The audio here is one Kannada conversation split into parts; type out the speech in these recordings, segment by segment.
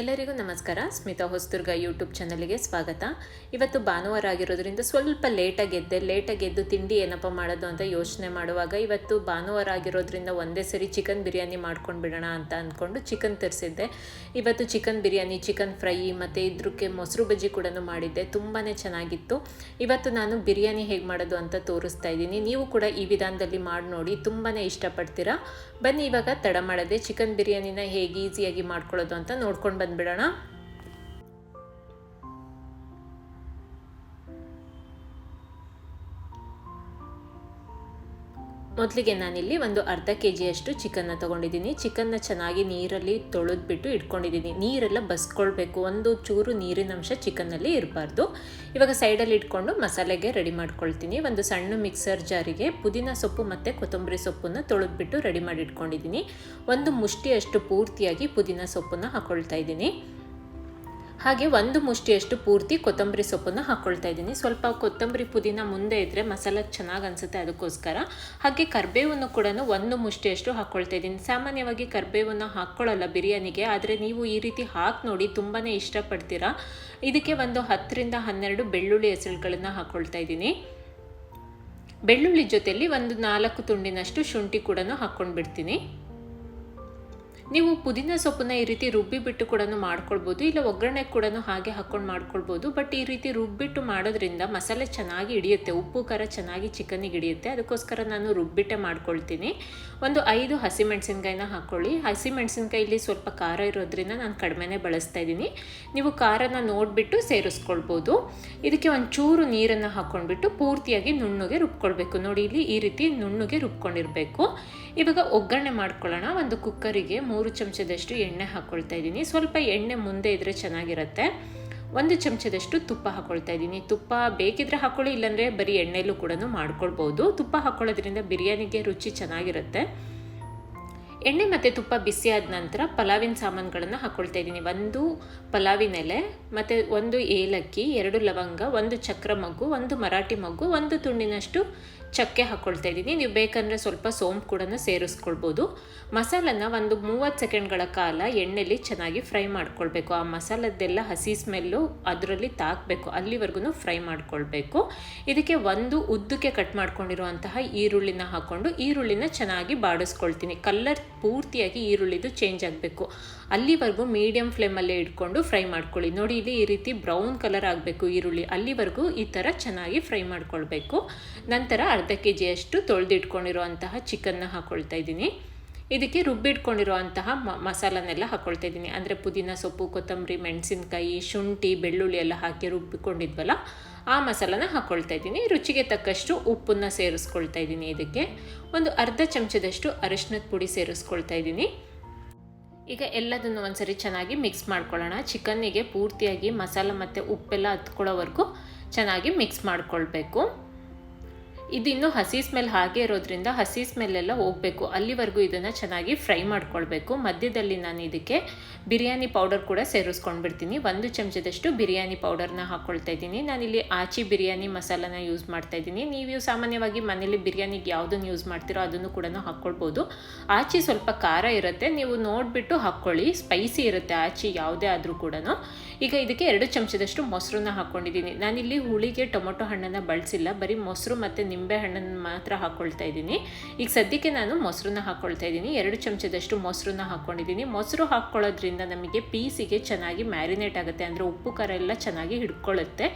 ಎಲ್ಲರಿಗೂ ನಮಸ್ಕಾರ. ಸ್ಮಿತಾ ಹೊಸದುರ್ಗ ಯೂಟ್ಯೂಬ್ ಚಾನಲ್ಗೆ ಸ್ವಾಗತ. ಇವತ್ತು ಭಾನುವಾರ ಆಗಿರೋದ್ರಿಂದ ಸ್ವಲ್ಪ ಲೇಟಾಗಿ ಎದ್ದೆ, ಲೇಟಾಗಿ ಎದ್ದು ತಿಂಡಿ ಏನಪ್ಪ ಮಾಡೋದು ಅಂತ ಯೋಚನೆ ಮಾಡುವಾಗ ಇವತ್ತು ಭಾನುವಾರ ಆಗಿರೋದ್ರಿಂದ ಒಂದೇ ಸರಿ ಚಿಕನ್ ಬಿರಿಯಾನಿ ಮಾಡ್ಕೊಂಡು ಬಿಡೋಣ ಅಂತ ಅಂದ್ಕೊಂಡು ಚಿಕನ್ ತರಿಸಿದ್ದೆ. ಇವತ್ತು ಚಿಕನ್ ಬಿರಿಯಾನಿ ಚಿಕನ್ ಫ್ರೈ ಮತ್ತು ಇದ್ರಕ್ಕೆ ಮೊಸರು ಬಜ್ಜಿ ಕೂಡ ಮಾಡಿದ್ದೆ. ತುಂಬಾ ಚೆನ್ನಾಗಿತ್ತು. ಇವತ್ತು ನಾನು ಬಿರಿಯಾನಿ ಹೇಗೆ ಮಾಡೋದು ಅಂತ ತೋರಿಸ್ತಾ ಇದ್ದೀನಿ. ನೀವು ಕೂಡ ಈ ವಿಧಾನದಲ್ಲಿ ಮಾಡಿ ನೋಡಿ ತುಂಬಾ ಇಷ್ಟಪಡ್ತೀರಾ? ಬನ್ನಿ, ಇವಾಗ ತಡ ಮಾಡದೆ ಚಿಕನ್ ಬಿರಿಯಾನಿನ ಹೇಗೆ ಈಸಿಯಾಗಿ ಮಾಡ್ಕೊಳ್ಳೋದು ಅಂತ ನೋಡ್ಕೊಂಡು ಬಂದ್ಬಿಡೋಣ. ಮೊದಲಿಗೆ ನಾನಿಲ್ಲಿ ಒಂದು ಅರ್ಧ ಕೆ ಜಿಯಷ್ಟು ಚಿಕನ್ನ ತೊಗೊಂಡಿದ್ದೀನಿ. ಚಿಕನ್ನ ಚೆನ್ನಾಗಿ ನೀರಲ್ಲಿ ತೊಳೆದ್ಬಿಟ್ಟು ಇಟ್ಕೊಂಡಿದ್ದೀನಿ. ನೀರೆಲ್ಲ ಬಸ್ಕೊಳ್ಬೇಕು. ಒಂದು ಚೂರು ನೀರಿನ ಅಂಶ ಚಿಕನ್ನಲ್ಲಿ ಇರಬಾರ್ದು. ಇವಾಗ ಸೈಡಲ್ಲಿ ಇಟ್ಕೊಂಡು ಮಸಾಲೆಗೆ ರೆಡಿ ಮಾಡ್ಕೊಳ್ತೀನಿ. ಒಂದು ಸಣ್ಣ ಮಿಕ್ಸರ್ ಜಾರಿಗೆ ಪುದೀನ ಸೊಪ್ಪು ಮತ್ತು ಕೊತ್ತಂಬರಿ ಸೊಪ್ಪನ್ನು ತೊಳೆದ್ಬಿಟ್ಟು ರೆಡಿ ಮಾಡಿ ಇಟ್ಕೊಂಡಿದ್ದೀನಿ ಒಂದು ಮುಷ್ಟಿಯಷ್ಟು ಪೂರ್ತಿಯಾಗಿ ಪುದೀನ ಸೊಪ್ಪನ್ನು ಹಾಕ್ಕೊಳ್ತಾ ಇದ್ದೀನಿ. ಹಾಗೆ ಒಂದು ಮುಷ್ಟಿಯಷ್ಟು ಪೂರ್ತಿ ಕೊತ್ತಂಬರಿ ಸೊಪ್ಪನ್ನು ಹಾಕ್ಕೊಳ್ತಾ ಇದ್ದೀನಿ. ಸ್ವಲ್ಪ ಕೊತ್ತಂಬರಿ ಪುದೀನ ಮುಂದೆ ಇದ್ದರೆ ಮಸಾಲ ಚೆನ್ನಾಗಿ ಅನ್ಸುತ್ತೆ ಅದಕ್ಕೋಸ್ಕರ. ಹಾಗೆ ಕರ್ಬೇವನ್ನು ಕೂಡ ಒಂದು ಮುಷ್ಟಿಯಷ್ಟು ಹಾಕ್ಕೊಳ್ತಾ ಇದ್ದೀನಿ. ಸಾಮಾನ್ಯವಾಗಿ ಕರ್ಬೇವನ್ನು ಹಾಕ್ಕೊಳ್ಳಲ್ಲ ಬಿರಿಯಾನಿಗೆ, ಆದರೆ ನೀವು ಈ ರೀತಿ ಹಾಕಿ ನೋಡಿ ತುಂಬಾ ಇಷ್ಟಪಡ್ತೀರಾ. ಇದಕ್ಕೆ ಒಂದು ಹತ್ತರಿಂದ ಹನ್ನೆರಡು ಬೆಳ್ಳುಳ್ಳಿ ಹೆಸರುಗಳನ್ನು ಹಾಕ್ಕೊಳ್ತಾ ಇದ್ದೀನಿ. ಬೆಳ್ಳುಳ್ಳಿ ಜೊತೆಯಲ್ಲಿ ಒಂದು ನಾಲ್ಕು ತುಂಡಿನಷ್ಟು ಶುಂಠಿ ಕೂಡ ಹಾಕ್ಕೊಂಡು ಬಿಡ್ತೀನಿ ನೀವು ಪುದೀನ ಸೊಪ್ಪನ್ನ ಈ ರೀತಿ ರುಬ್ಬಿಬಿಟ್ಟು ಕೂಡ ಮಾಡ್ಕೊಳ್ಬೋದು, ಇಲ್ಲ ಒಗ್ಗರಣೆ ಕೂಡ ಹಾಗೆ ಹಾಕ್ಕೊಂಡು ಮಾಡ್ಕೊಳ್ಬೋದು ಬಟ್ ಈ ರೀತಿ ರುಬ್ಬಿಟ್ಟು ಮಾಡೋದ್ರಿಂದ ಮಸಾಲೆ ಚೆನ್ನಾಗಿ ಹಿಡಿಯುತ್ತೆ, ಉಪ್ಪು, ಖಾರ ಚೆನ್ನಾಗಿ ಚಿಕನಿಗೆ ಹಿಡಿಯುತ್ತೆ. ಅದಕ್ಕೋಸ್ಕರ ನಾನು ರುಬ್ಬಿಟ್ಟೆ ಮಾಡ್ಕೊಳ್ತೀನಿ. ಒಂದು ಐದು ಹಸಿಮೆಣಸಿನ್ಕಾಯಿನ ಹಾಕ್ಕೊಳ್ಳಿ. ಹಸಿಮೆಣಸಿನ್ಕಾಯಲ್ಲಿ ಸ್ವಲ್ಪ ಖಾರ ಇರೋದ್ರಿಂದ ನಾನು ಕಡಿಮೆನೇ ಬಳಸ್ತಾ ಇದ್ದೀನಿ. ನೀವು ಖಾರನ ನೋಡಿಬಿಟ್ಟು ಸೇರಿಸ್ಕೊಳ್ಬೋದು. ಇದಕ್ಕೆ ಒಂದು ಚೂರು ನೀರನ್ನು ಹಾಕ್ಕೊಂಡ್ಬಿಟ್ಟು ಪೂರ್ತಿಯಾಗಿ ನುಣ್ಣಗೆ ರುಬ್ಕೊಳ್ಬೇಕು. ನೋಡಿ, ಇಲ್ಲಿ ಈ ರೀತಿ ನುಣ್ಣಗೆ ರುಬ್ಕೊಂಡಿರಬೇಕು. ಇವಾಗ ಒಗ್ಗರಣೆ ಮಾಡ್ಕೊಳ್ಳೋಣ. ಒಂದು ಕುಕ್ಕರಿಗೆ ಮೂರು ಚಮಚದಷ್ಟು ಎಣ್ಣೆ ಹಾಕ್ಕೊಳ್ತಾ ಇದ್ದೀನಿ. ಸ್ವಲ್ಪ ಎಣ್ಣೆ ಮುಂದೆ ಇದ್ದರೆ ಚೆನ್ನಾಗಿರುತ್ತೆ. ಒಂದು ಚಮಚದಷ್ಟು ತುಪ್ಪ ಹಾಕ್ಕೊಳ್ತಾ ಇದ್ದೀನಿ. ತುಪ್ಪ ಬೇಕಿದ್ರೆ ಹಾಕ್ಕೊಳ್ಳಿ ಇಲ್ಲಾಂದರೆ ಬರೀ ಎಣ್ಣೆಲೂ ಕೂಡ ಮಾಡ್ಕೊಳ್ಬೋದು. ತುಪ್ಪ ಹಾಕ್ಕೊಳ್ಳೋದ್ರಿಂದ ಬಿರಿಯಾನಿಗೆ ರುಚಿ ಚೆನ್ನಾಗಿರುತ್ತೆ. ಎಣ್ಣೆ ಮತ್ತು ತುಪ್ಪ ಬಿಸಿ ಆದ ನಂತರ ಪಲಾವಿನ ಸಾಮಾನುಗಳನ್ನು ಹಾಕ್ಕೊಳ್ತಾ ಇದ್ದೀನಿ. ಒಂದು ಪಲಾವಿನ ಎಲೆ ಮತ್ತು ಒಂದು ಏಲಕ್ಕಿ, ಎರಡು ಲವಂಗ, ಒಂದು ಚಕ್ರ ಮಗ್ಗು, ಒಂದು ಮರಾಠಿ ಮಗ್ಗು, ಒಂದು ತುಂಡಿನಷ್ಟು ಚಕ್ಕೆ ಹಾಕ್ಕೊಳ್ತಾ ಇದ್ದೀನಿ. ನೀವು ಬೇಕಂದರೆ ಸ್ವಲ್ಪ ಸೋಂಪು ಕೂಡ ಸೇರಿಸ್ಕೊಳ್ಬೋದು. ಮಸಾಲನ ಒಂದು ಮೂವತ್ತು ಸೆಕೆಂಡ್ಗಳ ಕಾಲ ಎಣ್ಣೆಲಿ ಚೆನ್ನಾಗಿ ಫ್ರೈ ಮಾಡ್ಕೊಳ್ಬೇಕು. ಆ ಮಸಾಲದ್ದೆಲ್ಲ ಹಸಿ ಸ್ಮೆಲ್ಲು ಅದರಲ್ಲಿ ತಾಕಬೇಕು. ಅಲ್ಲಿವರೆಗೂ ಫ್ರೈ ಮಾಡ್ಕೊಳ್ಬೇಕು. ಇದಕ್ಕೆ ಒಂದು ಉದ್ದಕ್ಕೆ ಕಟ್ ಮಾಡ್ಕೊಂಡಿರುವಂತಹ ಈರುಳ್ಳಿನ ಹಾಕ್ಕೊಂಡು ಈರುಳ್ಳಿನ ಚೆನ್ನಾಗಿ ಬಾಡಿಸ್ಕೊಳ್ತೀನಿ. ಕಲ್ಲರ್ ಪೂರ್ತಿಯಾಗಿ ಈರುಳ್ಳಿದು ಚೇಂಜ್ ಆಗಬೇಕು. ಅಲ್ಲಿವರೆಗೂ ಮೀಡಿಯಮ್ ಫ್ಲೇಮಲ್ಲೇ ಇಟ್ಕೊಂಡು ಫ್ರೈ ಮಾಡ್ಕೊಳ್ಳಿ. ನೋಡಿ, ಇಲ್ಲಿ ಈ ರೀತಿ ಬ್ರೌನ್ ಕಲರ್ ಆಗಬೇಕು ಈರುಳ್ಳಿ. ಅಲ್ಲಿವರೆಗೂ ಈ ಥರ ಚೆನ್ನಾಗಿ ಫ್ರೈ ಮಾಡ್ಕೊಳ್ಬೇಕು. ನಂತರ ಅರ್ಧ ಕೆ ಜಿಯಷ್ಟು ತೊಳೆದಿಟ್ಕೊಂಡಿರುವಂತಹ ಚಿಕನ್ನ ಹಾಕ್ಕೊಳ್ತಾ ಇದ್ದೀನಿ. ಇದಕ್ಕೆ ರುಬ್ಬಿಟ್ಕೊಂಡಿರುವಂತಹ ಮ, ಮಸಾಲನೆಲ್ಲ ಹಾಕ್ಕೊಳ್ತಾ ಇದ್ದೀನಿ ಅಂದರೆ ಪುದೀನ, ಸೊಪ್ಪು, ಕೊತ್ತಂಬರಿ, ಮೆಣಸಿನ್ಕಾಯಿ, ಶುಂಠಿ, ಬೆಳ್ಳುಳ್ಳಿ ಎಲ್ಲ ಹಾಕಿ ರುಬ್ಬಿಕೊಂಡಿದ್ವಲ್ಲ, ಆ ಮಸಾಲನ ಹಾಕ್ಕೊಳ್ತಾ ಇದ್ದೀನಿ ರುಚಿಗೆ ತಕ್ಕಷ್ಟು ಉಪ್ಪನ್ನು ಸೇರಿಸ್ಕೊಳ್ತಾ ಇದ್ದೀನಿ ಇದಕ್ಕೆ. ಒಂದು ಅರ್ಧ ಚಮಚದಷ್ಟು ಅರಿಶಿನದ ಪುಡಿ ಸೇರಿಸ್ಕೊಳ್ತಾ ಇದ್ದೀನಿ ಈಗ ಎಲ್ಲದನ್ನು ಒಂದ್ಸರಿ ಚೆನ್ನಾಗಿ ಮಿಕ್ಸ್ ಮಾಡ್ಕೊಳ್ಳೋಣ. ಚಿಕನ್ನಿಗೆ ಪೂರ್ತಿಯಾಗಿ ಮಸಾಲ ಮತ್ತು ಉಪ್ಪೆಲ್ಲ ಹತ್ಕೊಳ್ಳೋವರೆಗೂ ಚೆನ್ನಾಗಿ ಮಿಕ್ಸ್ ಮಾಡ್ಕೊಳ್ಬೇಕು. ಇದು ಇನ್ನೂ ಹಸಿ ಸ್ಮೆಲ್ ಹಾಗೆ ಇರೋದ್ರಿಂದ ಹಸಿ ಸ್ಮೆಲ್ಲೆಲ್ಲ ಹೋಗಬೇಕು. ಅಲ್ಲಿವರೆಗೂ ಇದನ್ನು ಚೆನ್ನಾಗಿ ಫ್ರೈ ಮಾಡ್ಕೊಳ್ಬೇಕು. ಮಧ್ಯದಲ್ಲಿ ನಾನು ಇದಕ್ಕೆ ಬಿರಿಯಾನಿ ಪೌಡರ್ ಕೂಡ ಸೇರಿಸ್ಕೊಂಡ್ಬಿಡ್ತೀನಿ. ಒಂದು ಚಮಚದಷ್ಟು ಬಿರಿಯಾನಿ ಪೌಡರ್ನ ಹಾಕ್ಕೊಳ್ತಾ ಇದ್ದೀನಿ. ನಾನಿಲ್ಲಿ ಆಚಿ ಬಿರಿಯಾನಿ ಮಸಾಲನ ಯೂಸ್ ಮಾಡ್ತಾ ಇದ್ದೀನಿ. ನೀವು ಸಾಮಾನ್ಯವಾಗಿ ಮನೇಲಿ ಬಿರಿಯಾನಿಗೆ ಯಾವುದನ್ನು ಯೂಸ್ ಮಾಡ್ತೀರೋ ಅದನ್ನು ಕೂಡ ಹಾಕ್ಕೊಳ್ಬೋದು ಆಚಿ ಸ್ವಲ್ಪ ಖಾರ ಇರುತ್ತೆ. ನೀವು ನೋಡಿಬಿಟ್ಟು ಹಾಕ್ಕೊಳ್ಳಿ. ಸ್ಪೈಸಿ ಇರುತ್ತೆ ಆಚಿ ಯಾವುದೇ ಆದರೂ ಕೂಡ ಈಗ ಇದಕ್ಕೆ ಎರಡು ಚಮಚದಷ್ಟು ಮೊಸರನ್ನ ಹಾಕ್ಕೊಂಡಿದ್ದೀನಿ ನಾನಿಲ್ಲಿ ಹುಳಿಗೆ ಟೊಮೊಟೊ ಹಣ್ಣನ್ನು ಬಳಸಿಲ್ಲ. ಬರೀ ಮೊಸರು ಮತ್ತು ನಿಂಬೆ ಹಣ್ಣನ್ನು ಮಾತ್ರ ಹಾಕ್ಕೊಳ್ತಾ ಇದ್ದೀನಿ. ಈಗ ಸದ್ಯಕ್ಕೆ ನಾನು ಮೊಸರನ್ನ ಹಾಕ್ಕೊಳ್ತಾ ಇದ್ದೀನಿ. ಎರಡು ಚಮಚದಷ್ಟು ಮೊಸರನ್ನ ಹಾಕ್ಕೊಂಡಿದ್ದೀನಿ ಮೊಸರು ಹಾಕ್ಕೊಳ್ಳೋದ್ರಿಂದ ನಮಗೆ ಪೀಸಿಗೆ ಚೆನ್ನಾಗಿ ಮ್ಯಾರಿನೇಟ್ ಆಗುತ್ತೆ. ಅಂದರೆ ಉಪ್ಪು, ಖಾರ ಎಲ್ಲ ಚೆನ್ನಾಗಿ ಹಿಡ್ಕೊಳ್ಳುತ್ತೆ.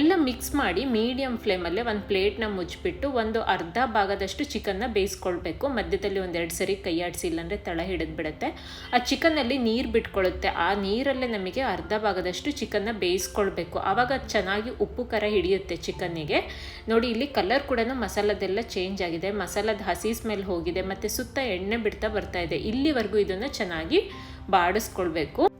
ಎಲ್ಲ ಮಿಕ್ಸ್ ಮಾಡಿ ಮೀಡಿಯಮ್ ಫ್ಲೇಮಲ್ಲೇ ಒಂದು ಪ್ಲೇಟ್ನ ಮುಚ್ಚಿಬಿಟ್ಟು ಒಂದು ಅರ್ಧ ಭಾಗದಷ್ಟು ಚಿಕನ್ನ ಬೇಯಿಸ್ಕೊಳ್ಬೇಕು. ಮಧ್ಯದಲ್ಲಿ ಒಂದೆರಡು ಸರಿ ಕೈಯಾಡಿಸಿ ಇಲ್ಲಾಂದರೆ ತಳ ಹಿಡಿದ್ಬಿಡುತ್ತೆ. ಆ ಚಿಕನ್ನಲ್ಲಿ ನೀರು ಬಿಟ್ಕೊಳ್ಳುತ್ತೆ ಆ ನೀರಲ್ಲೇ ನಮಗೆ ಅರ್ಧ ಭಾಗದಷ್ಟು ಚಿಕನ್ನ ಬೇಯಿಸ್ಕೊಳ್ಬೇಕು. ಆವಾಗ ಚೆನ್ನಾಗಿ ಉಪ್ಪು, ಖಾರ ಹಿಡಿಯುತ್ತೆ ಚಿಕನ್ನಿಗೆ. ನೋಡಿ, ಇಲ್ಲಿ ಕಲರ್ ಕೂಡ ಮಸಾಲದೆಲ್ಲ ಚೇಂಜ್ ಆಗಿದೆ. ಮಸಾಲದ ಹಸಿ ಸ್ಮೆಲ್ ಹೋಗಿದೆ. ಮತ್ತು ಸುತ್ತ ಎಣ್ಣೆ ಬಿಡ್ತಾ ಬರ್ತಾ ಇದೆ. ಇಲ್ಲಿವರೆಗೂ ಇದನ್ನು ಚೆನ್ನಾಗಿ ಬಾಡಿಸ್ಕೊಳ್ಬೇಕು.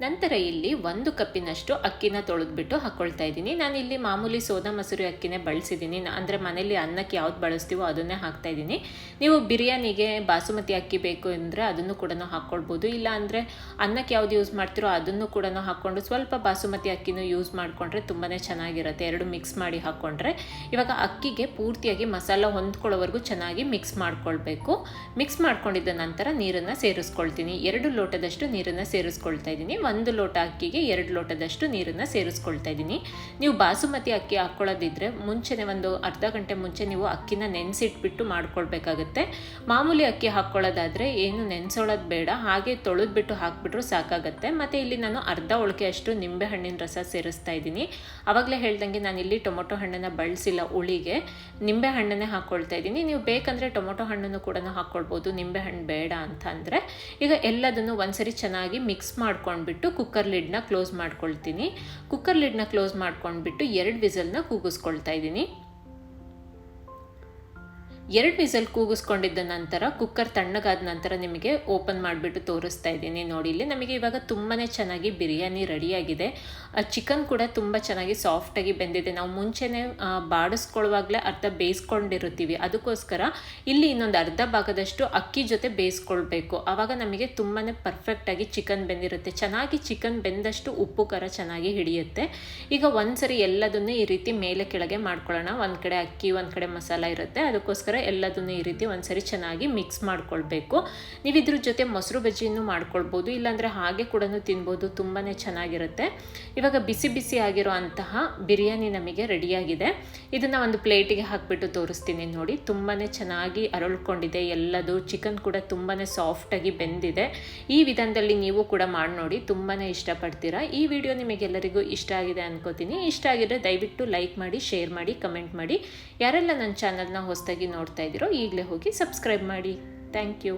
ನಂತರ ಇಲ್ಲಿ ಒಂದು ಕಪ್ಪಿನಷ್ಟು ಅಕ್ಕಿನ ತೊಳೆದ್ಬಿಟ್ಟು ಹಾಕ್ಕೊಳ್ತಾ ಇದ್ದೀನಿ. ನಾನು ಇಲ್ಲಿ ಮಾಮೂಲಿ ಸೋದಾ ಮಸೂರಿ ಅಕ್ಕಿನೇ ಬಳಸಿದ್ದೀನಿ. ಅಂದರೆ ಮನೇಲಿ ಅನ್ನಕ್ಕೆ ಯಾವ್ದು ಬಳಸ್ತೀವೋ ಅದನ್ನೇ ಹಾಕ್ತಾ ಇದ್ದೀನಿ. ನೀವು ಬಿರಿಯಾನಿಗೆ ಬಾಸುಮತಿ ಅಕ್ಕಿ ಬೇಕು ಅಂದರೆ ಅದನ್ನು ಕೂಡ ಹಾಕ್ಕೊಳ್ಬೋದು ಇಲ್ಲ ಅಂದರೆ ಅನ್ನಕ್ಕೆ ಯಾವ್ದು ಯೂಸ್ ಮಾಡ್ತೀರೋ ಅದನ್ನು ಕೂಡ ಹಾಕ್ಕೊಂಡು ಸ್ವಲ್ಪ ಬಾಸುಮತಿ ಅಕ್ಕಿನೂ ಯೂಸ್ ಮಾಡಿಕೊಂಡ್ರೆ ತುಂಬಾ ಚೆನ್ನಾಗಿರುತ್ತೆ. ಎರಡು ಮಿಕ್ಸ್ ಮಾಡಿ ಹಾಕ್ಕೊಂಡ್ರೆ ಇವಾಗ ಅಕ್ಕಿಗೆ ಪೂರ್ತಿಯಾಗಿ ಮಸಾಲ ಹೊಂದ್ಕೊಳ್ಳೋವರೆಗೂ ಚೆನ್ನಾಗಿ ಮಿಕ್ಸ್ ಮಾಡ್ಕೊಳ್ಬೇಕು. ಮಿಕ್ಸ್ ಮಾಡ್ಕೊಂಡಿದ್ದ ನಂತರ ನೀರನ್ನು ಸೇರಿಸ್ಕೊಳ್ತೀನಿ. ಎರಡು ಲೋಟದಷ್ಟು ನೀರನ್ನು ಸೇರಿಸ್ಕೊಳ್ತಾ ಇದ್ದೀನಿ. ಒಂದು ಲೋಟ ಅಕ್ಕಿಗೆ ಎರಡು ಲೋಟದಷ್ಟು ನೀರನ್ನು ಸೇರಿಸ್ಕೊಳ್ತಾ ಇದ್ದೀನಿ. ನೀವು ಬಾಸುಮತಿ ಅಕ್ಕಿ ಹಾಕ್ಕೊಳ್ಳೋದಿದ್ರೆ ಮುಂಚೆನೇ ಒಂದು ಅರ್ಧ ಗಂಟೆ ಮುಂಚೆ ನೀವು ಅಕ್ಕಿನ ನೆನೆಸಿಟ್ಬಿಟ್ಟು ಮಾಡ್ಕೊಳ್ಬೇಕಾಗತ್ತೆ. ಮಾಮೂಲಿ ಅಕ್ಕಿ ಹಾಕ್ಕೊಳ್ಳೋದಾದರೆ ಏನು ನೆನೆಸೋಳೋದು ಬೇಡ, ಹಾಗೆ ತೊಳೆದ್ಬಿಟ್ಟು ಹಾಕ್ಬಿಟ್ರು ಸಾಕಾಗುತ್ತೆ. ಮತ್ತು ಇಲ್ಲಿ ನಾನು ಅರ್ಧ ಒಳಕೆ ಅಷ್ಟು ನಿಂಬೆ ಹಣ್ಣಿನ ರಸ ಸೇರಿಸ್ತಾ ಇದ್ದೀನಿ. ಆವಾಗಲೇ ಹೇಳ್ದಂಗೆ ನಾನು ಇಲ್ಲಿ ಟೊಮೊಟೊ ಹಣ್ಣನ್ನು ಬಳಸಿಲ್ಲ ಹುಳಿಗೆ. ನಿಂಬೆ ಹಣ್ಣನ್ನೇ ಹಾಕ್ಕೊಳ್ತಾ ಇದ್ದೀನಿ. ನೀವು ಬೇಕಂದರೆ ಟೊಮೊಟೊ ಹಣ್ಣನ್ನು ಕೂಡ ಹಾಕ್ಕೊಳ್ಬೋದು ನಿಂಬೆ ಹಣ್ಣು ಬೇಡ ಅಂತ ಅಂದರೆ ಈಗ ಎಲ್ಲದನ್ನು ಒಂದ್ಸರಿ ಚೆನ್ನಾಗಿ ಮಿಕ್ಸ್ ಮಾಡ್ಕೊಂಡ್ಬಿಟ್ಟು ಕುಕ್ಕರ್ ಲಿಡ್ನ ಕ್ಲೋಸ್ ಮಾಡ್ಕೊಳ್ತೀನಿ. ಕುಕ್ಕರ್ ಲಿಡ್ನ ಕ್ಲೋಸ್ ಮಾಡ್ಕೊಂಡ್ಬಿಟ್ಟು ಎರಡು ವಿಸಲ್ನ ಕೂಗಿಸ್ಕೊಳ್ತಾ ಇದ್ದೀನಿ. ಎರಡು ವಿಸಲ್ ಕೂಗಿಸ್ಕೊಂಡಿದ್ದ ನಂತರ ಕುಕ್ಕರ್ ತಣ್ಣಗಾದ ನಂತರ ನಿಮಗೆ ಓಪನ್ ಮಾಡಿಬಿಟ್ಟು ತೋರಿಸ್ತಾ ಇದ್ದೀನಿ. ನೋಡಿ, ಇಲ್ಲಿ ನಮಗೆ ಇವಾಗ ತುಂಬಾ ಚೆನ್ನಾಗಿ ಬಿರಿಯಾನಿ ರೆಡಿಯಾಗಿದೆ. ಚಿಕನ್ ಕೂಡ ತುಂಬ ಚೆನ್ನಾಗಿ ಸಾಫ್ಟಾಗಿ ಬೆಂದಿದೆ. ನಾವು ಮುಂಚೆನೇ ಬಾಡಿಸ್ಕೊಳ್ಳುವಾಗಲೇ ಅರ್ಧ ಬೇಯಿಸ್ಕೊಂಡಿರುತ್ತೀವಿ. ಅದಕ್ಕೋಸ್ಕರ ಇಲ್ಲಿ ಇನ್ನೊಂದು ಅರ್ಧ ಭಾಗದಷ್ಟು ಅಕ್ಕಿ ಜೊತೆ ಬೇಯಿಸ್ಕೊಳ್ಬೇಕು. ಆವಾಗ ನಮಗೆ ತುಂಬಾ ಪರ್ಫೆಕ್ಟಾಗಿ ಚಿಕನ್ ಬೆಂದಿರುತ್ತೆ. ಚೆನ್ನಾಗಿ ಚಿಕನ್ ಬೆಂದಷ್ಟು ಉಪ್ಪು, ಖಾರ ಚೆನ್ನಾಗಿ ಹಿಡಿಯುತ್ತೆ. ಈಗ ಒಂದ್ಸರಿ ಎಲ್ಲದನ್ನೂ ಈ ರೀತಿ ಮೇಲೆ ಕೆಳಗೆ ಮಾಡ್ಕೊಳ್ಳೋಣ. ಒಂದು ಕಡೆ ಅಕ್ಕಿ, ಒಂದು ಕಡೆ ಮಸಾಲ ಇರುತ್ತೆ. ಅದಕ್ಕೋಸ್ಕರ ಎಲ್ಲದನ್ನು ಈ ರೀತಿ ಒಂದ್ಸರಿ ಚೆನ್ನಾಗಿ ಮಿಕ್ಸ್ ಮಾಡ್ಕೊಳ್ಬೇಕು. ನೀವು ಇದ್ರ ಜೊತೆ ಮೊಸರು ಬಜ್ಜಿಯನ್ನು ಮಾಡ್ಕೊಳ್ಬೋದು, ಇಲ್ಲಾಂದರೆ ಹಾಗೆ ಕೂಡ ತಿನ್ಬೋದು ತುಂಬಾ ಚೆನ್ನಾಗಿರುತ್ತೆ. ಇವಾಗ ಬಿಸಿ ಬಿಸಿ ಆಗಿರೋ ಅಂತಹ ಬಿರಿಯಾನಿ ನಮಗೆ ರೆಡಿಯಾಗಿದೆ. ಇದನ್ನು ಒಂದು ಪ್ಲೇಟಿಗೆ ಹಾಕಿಬಿಟ್ಟು ತೋರಿಸ್ತೀನಿ ನೋಡಿ. ತುಂಬಾ ಚೆನ್ನಾಗಿ ಅರಳ್ಕೊಂಡಿದೆ, ಎಲ್ಲದು. ಚಿಕನ್ ಕೂಡ ತುಂಬಾ ಸಾಫ್ಟಾಗಿ ಬೆಂದಿದೆ. ಈ ವಿಧಾನದಲ್ಲಿ ನೀವು ಕೂಡ ಮಾಡಿ ನೋಡಿ ತುಂಬಾ ಇಷ್ಟಪಡ್ತೀರಾ. ಈ ವಿಡಿಯೋ ನಿಮಗೆಲ್ಲರಿಗೂ ಇಷ್ಟ ಆಗಿದೆ ಅನ್ಕೋತೀನಿ. ಇಷ್ಟ ಆಗಿದ್ರೆ ದಯವಿಟ್ಟು ಲೈಕ್ ಮಾಡಿ, ಶೇರ್ ಮಾಡಿ, ಕಮೆಂಟ್ ಮಾಡಿ. ಯಾರೆಲ್ಲ ನನ್ನ ಚಾನಲ್ನ ಹೊಸದಾಗಿ ನೋಡ್ತಾ ಇದ್ದೀರೋ ಈಗಲೇ ಹೋಗಿ ಸಬ್ಸ್ಕ್ರೈಬ್ ಮಾಡಿ. Thank you.